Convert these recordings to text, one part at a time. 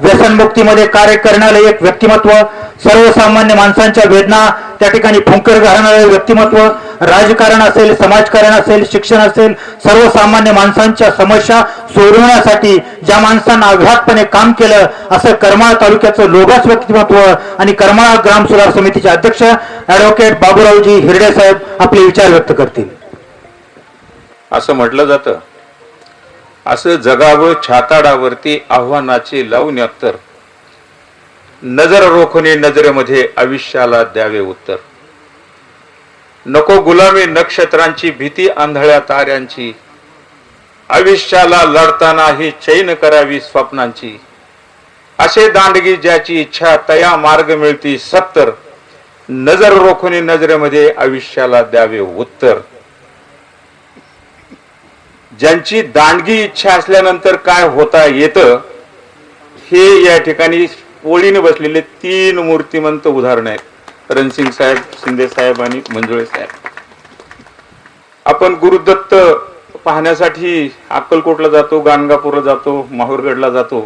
व्यसनमुक्तीमध्ये कार्य करणारे एक व्यक्तिमत्व सर्वसामान्य माणसांच्या वेदना त्या ठिकाणी फुंकर घालणारे व्यक्तिमत्व राजकारण असेल समाजकारण असेल शिक्षण असेल सर्वसामान्य माणसांच्या समस्या सोडवण्यासाठी ज्या माणसांना अघातपणे काम केलं असं करमाळ तालुक्याचं लोगास व्यक्तिमत्व आणि करमाळा ग्राम सुधार समितीचे अध्यक्ष ऍडव्होकेट बाबूरावजी हिरडे साहेब आपले विचार व्यक्त करतील. असं म्हटलं जातं. असं जगावं छाताडावरती आव्हानाची लावून अत्तर. नजर रोखणे नजरेमध्ये आयुष्याला द्यावे उत्तर. नको गुलामी नक्षत्रांची भीती आंधळ्या ताऱ्यांची. आयुष्याला लढताना ही चैन करावी स्वप्नांची. असे दांडगी ज्याची इच्छा तया मार्ग मिळती सत्तर. नजर रोखणे नजरेमध्ये आयुष्याला द्यावे उत्तर. ज्यांची दांडगी इच्छा असल्यानंतर काय होता येतं हे या ठिकाणी ओळीने बसलेले तीन मूर्तिमंत उदाहरण आहेत. रणसिंग साहेब शिंदे साहेब आणि मंजुळे साहेब. आपण गुरुदत्त पाहण्यासाठी अक्कलकोटला जातो गाणगापूरला जातो माहूरगडला जातो.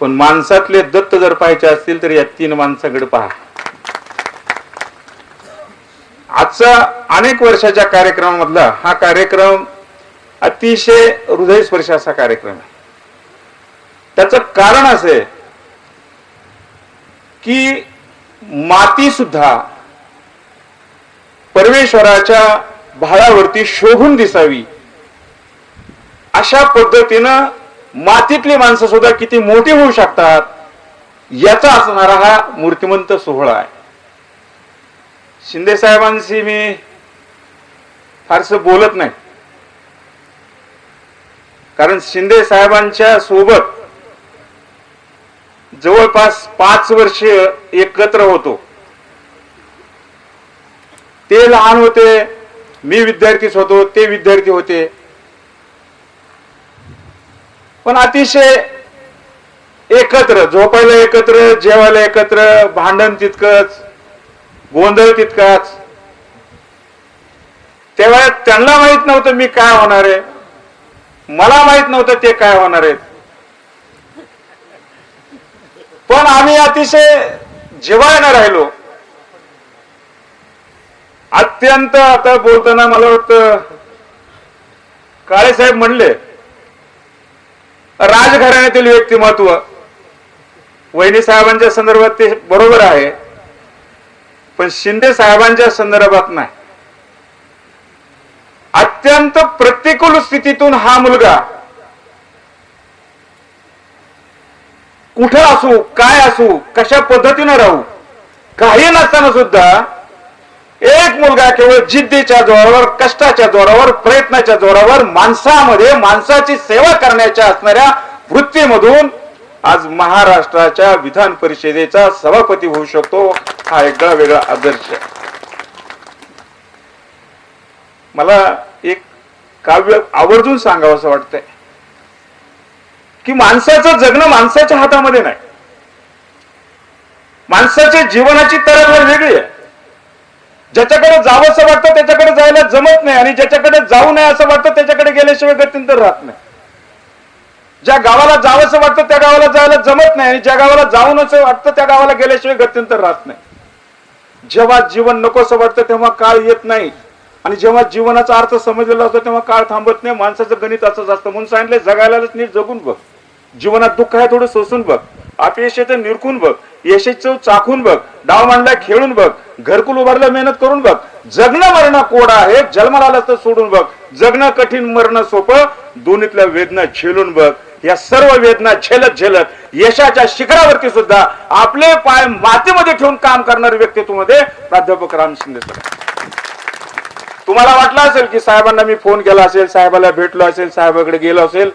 पण माणसातले दत्त जर पाहायचे असतील तर या तीन माणसाकडे पहा. आजचा अनेक वर्षाच्या कार्यक्रमामधला हा कार्यक्रम अतिशय हृदयस्पर्शी असा कार्यक्रम आहे. त्याचं कारण असं आहे की माती सुद्धा परमेश्वराच्या भाळावरती शोभून दिसावी अशा पद्धतीनं मातीतली माणसं सुद्धा किती मोठी होऊ शकतात याचा असणारा हा मूर्तिमंत सोहळा आहे. शिंदे साहेबांशी मी फारसं बोलत नाही. कारण शिंदे साहेबांच्या सोबत जवळपास पाच वर्ष एकत्र होतो. ते लहान होते मी विद्यार्थीच होतो ते विद्यार्थी होते. पण अतिशय एकत्र झोपायला एकत्र जेवायला एकत्र भांडण तितकंच गोंधळ तितकाच. तेव्हा त्यांना माहीत नव्हतं मी काय होणार आहे. मला माहीत नव्हतं ते काय होणार आहेत. पण आम्ही अतिशय जिवायला राहिलो. अत्यंत आता बोलताना मला वाटतं काळे साहेब म्हणले राजघराण्यातील व्यक्तिमत्व वहिनी साहेबांच्या संदर्भात ते बरोबर आहे पण शिंदे साहेबांच्या संदर्भात नाही. अत्यंत प्रतिकूल स्थितीतून हा मुलगा कुठं असू काय असू कशा पद्धतीनं राहू काही नसताना सुद्धा एक मुलगा केवळ जिद्दीच्या जोरावर कष्टाच्या जोरावर प्रयत्नाच्या जोरावर माणसामध्ये माणसाची सेवा करण्याच्या असणाऱ्या वृत्तीमधून आज महाराष्ट्राच्या विधान परिषदेचा सभापती होऊ शकतो हा एकदा वेगळा आदर्श. मला एक काव्य आवर्जून सांगावं असं वाटतंय. की माणसाचं जगणं माणसाच्या हातामध्ये नाही. माणसाच्या जीवनाची तरतवर वेगळी आहे. ज्याच्याकडे जावंसं वाटतं त्याच्याकडे जायला जमत नाही आणि ज्याच्याकडे जाऊ नये असं वाटतं त्याच्याकडे गेल्याशिवाय गतींतर राहत नाही. ज्या गावाला जावंसं वाटतं त्या गावाला जायला जमत नाही आणि ज्या गावाला जाऊन असं वाटतं त्या गावाला गेल्याशिवाय गत्यंतर राहत नाही. जेव्हा जीवन नकोसं वाटतं तेव्हा काळ येत नाही. आणि जेव्हा जीवनाचा अर्थ समजलेला असतो तेव्हा काळ थांबत नाही माणसाचं गणित असंच असतं. म्हणून सांगितलं जगायलाच नीट जगून बघ. जीवनात दुःख आहे थोडं सोसून बघ. अपयश तर निरखून बघ. यशेचं चाखून बघ. डाव मांडला खेळून बघ. घरकुल उभारलं मेहनत करून बघ. जगणं मरणं कोड आहे जन्माला आलं तर सोडून बघ. जगणं कठीण मरणं सोपं. दोन्हीतल्या वेदना झेलून बघ. या सर्व वेदना झेलत झेलत यशाच्या शिखरावरती सुद्धा आपले पाय मातीमध्ये ठेवून काम करणारे व्यक्तित्वमध्ये प्राध्यापक राम शिंदे सर. तुम्हाला वाटलं असेल की साहेबांना मी फोन केला असेल साहेबाला भेटलो असेल साहेबाकडे गेलो असेल?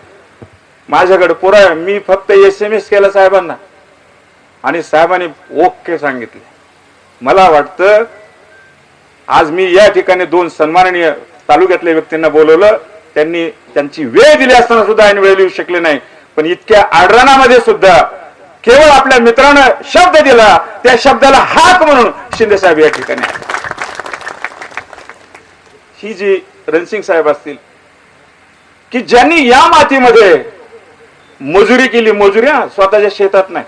माझ्याकडे पुरा मी फक्त एस एम एस केला साहेबांना. आणि साहेबांनी ओके सांगितले. मला वाटतं आज मी या ठिकाणी दोन सन्माननीय तालुक्यातल्या व्यक्तींना बोलवलं. त्यांनी त्यांची वेळ दिली असताना सुद्धा आणि वेळ लिहू शकले नाही. पण इतक्या आडराणामध्ये सुद्धा केवळ आपल्या मित्रानं शब्द दिला. त्या शब्दाला हाक म्हणून शिंदे साहेब या ठिकाणी ही जी रणसिंग साहेब असतील की ज्यांनी या मातीमध्ये मजुरी केली मजुरी हा स्वतःच्या शेतात नाही.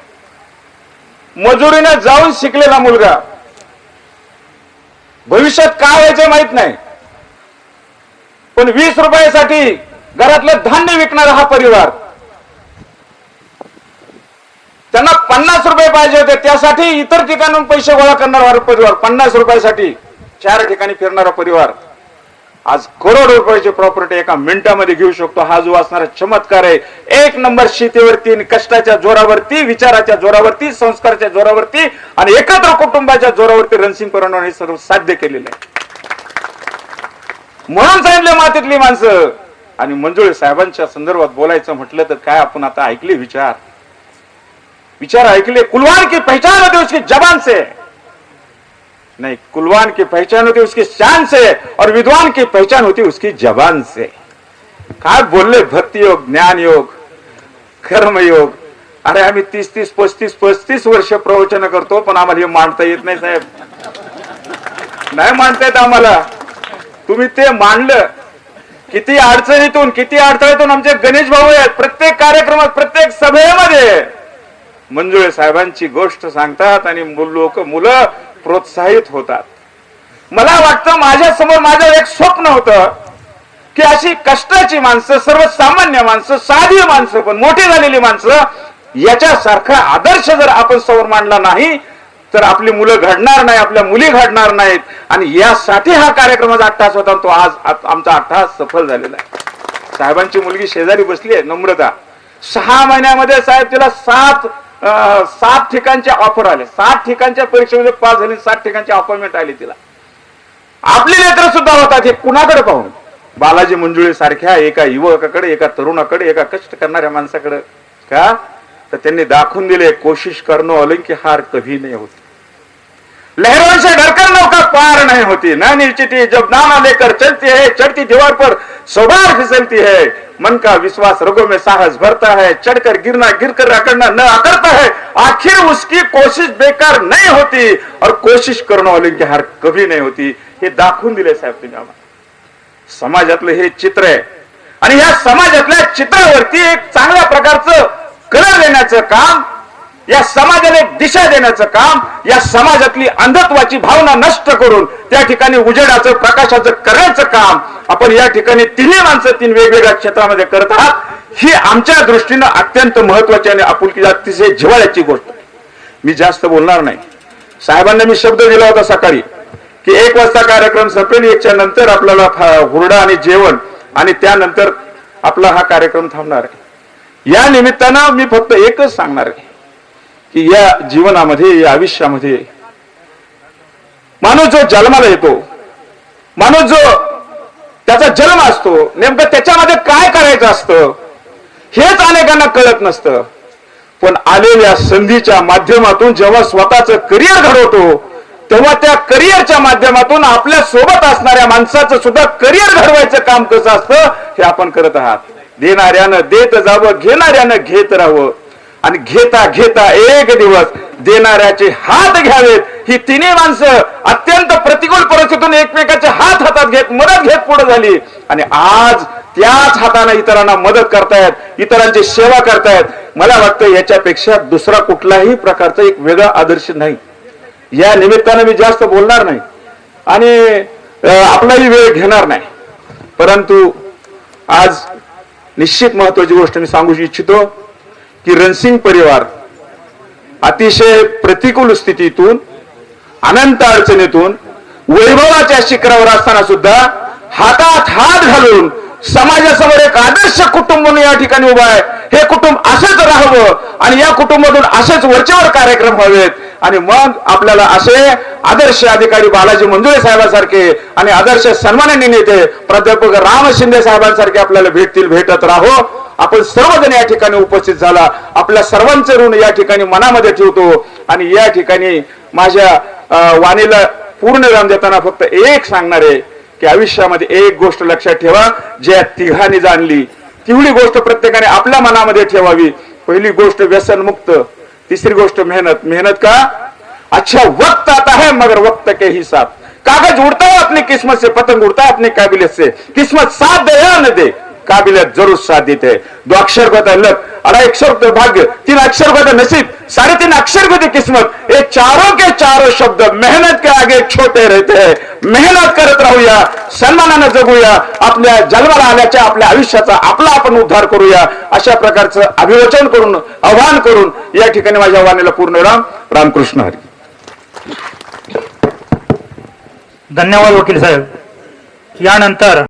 मजुरीने जाऊन शिकलेला मुलगा भविष्यात काय व्हायचं माहीत नाही. पण वीस रुपयासाठी घरातलं धान्य विकणारा हा परिवार त्यांना पन्नास रुपये पाहिजे होते त्यासाठी इतर ठिकाणून पैसे गोळा करणारा परिवार पन्नास रुपयासाठी चार ठिकाणी फिरणारा परिवार. आज करोड रुपयाची प्रॉपर्टी एका मिनिटामध्ये घेऊ शकतो. हा जो असणारा चमत्कार आहे एक नंबर शेतीवरती कष्टाच्या जोरावरती विचाराच्या जोरावरती संस्काराच्या जोरावरती आणि एकत्र कुटुंबाच्या जोरावरती रणसिंग परवाना सर्व साध्य केलेलं आहे. म्हणून सांगितले मातीतली माणसं. आणि मंजुळे साहेबांच्या संदर्भात बोलायचं म्हटलं तर काय आपण आता ऐकले विचार? विचार ऐकले कुलवान की पहचान होते उसकी जबान से? नहीं कुलवान की पहचान होती उसकी शान से और विद्वान की पहचान होती उसकी जबान से। काय बोलले भक्ती योग ज्ञान योग कर्म योग। अरे आम्ही तीस तीस पस्तीस पस्तीस वर्ष प्रवचन करतो पण आम्हाला हे मांडता येत नाही साहेब. नाही मांडता येत आम्हाला. तुम्ही ते मांडलं. किती अडचणीतून किती अडथळ्यातून आमचे गणेश भाऊ आहेत प्रत्येक कार्यक्रमात प्रत्येक सभेमध्ये. मंजुळे साहेबांची गोष्ट सांगतात आणि लोक मुलं प्रोत्साहित होतात. मला वाटतं माझ्यासमोर माझं एक स्वप्न होतं की अशी कष्टाची माणसं सर्वसामान्य माणसं साधी माणसं पण मोठी झालेली माणसं याच्यासारखा आदर्श जर आपण समोर मांडला नाही तर आपली मुलं घडणार नाही आपल्या मुली घडणार नाहीत. आणि यासाठी हा कार्यक्रमाचा अट्टास होता तो आज आमचा अट्टास सफल झालेला आहे. साहेबांची मुलगी शेजारी बसली आहे नम्रता. सहा महिन्यामध्ये साहेब तिला सात सात ठिकाणचे ऑफर आले. सात ठिकाणच्या परीक्षेमध्ये पास झाली सात ठिकाणची अपॉइंटमेंट आली तिला. आपली नेत्र सुद्धा होतात हे कुणाकडे पाहून? बालाजी मंजुळे सारख्या एका युवकाकडे एका तरुणाकडे एका कष्ट करणाऱ्या माणसाकडे. का? तर त्यांनी दाखवून दिले कोशिश करणं आलं की हार कभी नाही होती. लहरों डरकर नौका पार नहीं होती. ना निश्चिती जब नामा लेकर चलती है चढ़ती दीवार पर सोबार फिसलती है. मन का विश्वास रगों में साहस भरता है चढ़कर गिरना गिरकर अकड़ना न अकड़ता है आखिर उसकी कोशिश बेकार नहीं होती और कोशिश करणं वाले की हार कभी नाही होती। हे दाखवून दिले साहेब तुम्ही आम्हाला। समाजातलं हे चित्र आहे. आणि या समाजातल्या चित्रावरती एक चांगल्या प्रकारचं कलर देण्याचं काम या समाजाला एक दिशा देण्याचं काम या समाजातली अंधत्वाची भावना नष्ट करून त्या ठिकाणी उजेडाचं प्रकाशाचं करण्याचं काम आपण या ठिकाणी तिन्ही माणसं तीन वेगवेगळ्या क्षेत्रामध्ये करत आहात. ही आमच्या दृष्टीनं अत्यंत महत्वाची आणि आपुलकी अतिशय जिव्हाळ्याची गोष्ट. मी जास्त बोलणार नाही. साहेबांना मी शब्द दिला होता सकाळी की एक वाजता कार्यक्रम संपेल एकच्या नंतर आपल्याला हुरडा आणि जेवण आणि त्यानंतर आपला हा कार्यक्रम थांबणार आहे. या निमित्तानं मी फक्त एकच सांगणार आहे. की या जीवनामध्ये या आयुष्यामध्ये माणूस जो जन्माला येतो माणूस जो त्याचा जन्म असतो नेमकं त्याच्यामध्ये काय करायचं असतं हेच अनेकांना कळत नसतं. पण आलेल्या संधीच्या माध्यमातून जेव्हा स्वतःच करिअर घडवतो तेव्हा त्या करिअरच्या माध्यमातून आपल्यासोबत असणाऱ्या माणसाचं सुद्धा करिअर घडवायचं काम कसं असतं हे आपण करत आहात. देणाऱ्यानं देत जावं घेणाऱ्यानं घेत राहावं. आणि घेता घेता एक दिवस देणाऱ्याचे हात घ्यावेत. ही तिन्ही माणसं अत्यंत प्रतिकूल परिस्थितीतून एकमेकाचे हात हातात घेत मदत घेत पुढे झाली. आणि आज त्याच हाताने इतरांना मदत करतायत इतरांची सेवा करतायत. मला वाटतं याच्यापेक्षा दुसरा कुठलाही प्रकारचा एक वेगळा आदर्श नाही. या निमित्तानं मी जास्त बोलणार नाही. आणि आपलाही वेळ घेणार नाही. परंतु आज निश्चित महत्वाची गोष्ट मी सांगू इच्छितो. की रणसिंग परिवार अतिशय प्रतिकूल स्थितीतून अनंत अडचणीतून वैभवाच्या शिखरावर असताना सुद्धा हातात हात घालून समाजासमोर एक आदर्श कुटुंब म्हणून या ठिकाणी उभा आहे. हे कुटुंब असंच राहावं आणि या कुटुंबातून असेच वरच्यावर कार्यक्रम व्हावेत. आणि मग आपल्याला असे आदर्श अधिकारी बालाजी मंजुळे साहेबांसारखे आणि आदर्श सन्माननीय नेते प्राध्यापक राम शिंदे साहेबांसारखे आपल्याला भेटतील भेटत राहो. आपण सर्वजण या ठिकाणी उपस्थित झाला. आपल्या सर्वांचं ऋण या ठिकाणी मनामध्ये ठेवतो. आणि या ठिकाणी माझ्या वाणीला पूर्ण राम देताना फक्त एक सांगणार आहे की आयुष्यामध्ये एक गोष्ट लक्षात ठेवा. ज्या तिघांनी जाणली तेवढी गोष्ट प्रत्येकाने आपल्या मनामध्ये ठेवावी. पहिली गोष्ट व्यसन मुक्त तिसरी गोष्ट मेहनत. मेहनत का? अच्छा वक्त आता है मगर वक्त के ही साथ कागज उड़ता है अपनी किस्मत से पतंग उड़ता है अपनी काबिलियत से. किस्मत साथ दे या न दे. काबिलियत जरूर साथ देते. है दो अक्षर को लक अड़ा अक्षर का भाग्य तीन अक्षर का नसीब साढ़े तीन अक्षर को किस्मत। ये चारों के चारों शब्द मेहनत के आगे छोटे रहते हैं। मेहनत करत राहूया सन्मानानं जगूया आपल्या जन्माला आल्याच्या आपल्या आयुष्याचा आपला आपण उद्धार करूया अशा प्रकारचं अभिवचन करून आवाहन करून या ठिकाणी माझ्या आव्हानाला पूर्ण राम रामकृष्ण हरी. धन्यवाद वकील साहेब. यानंतर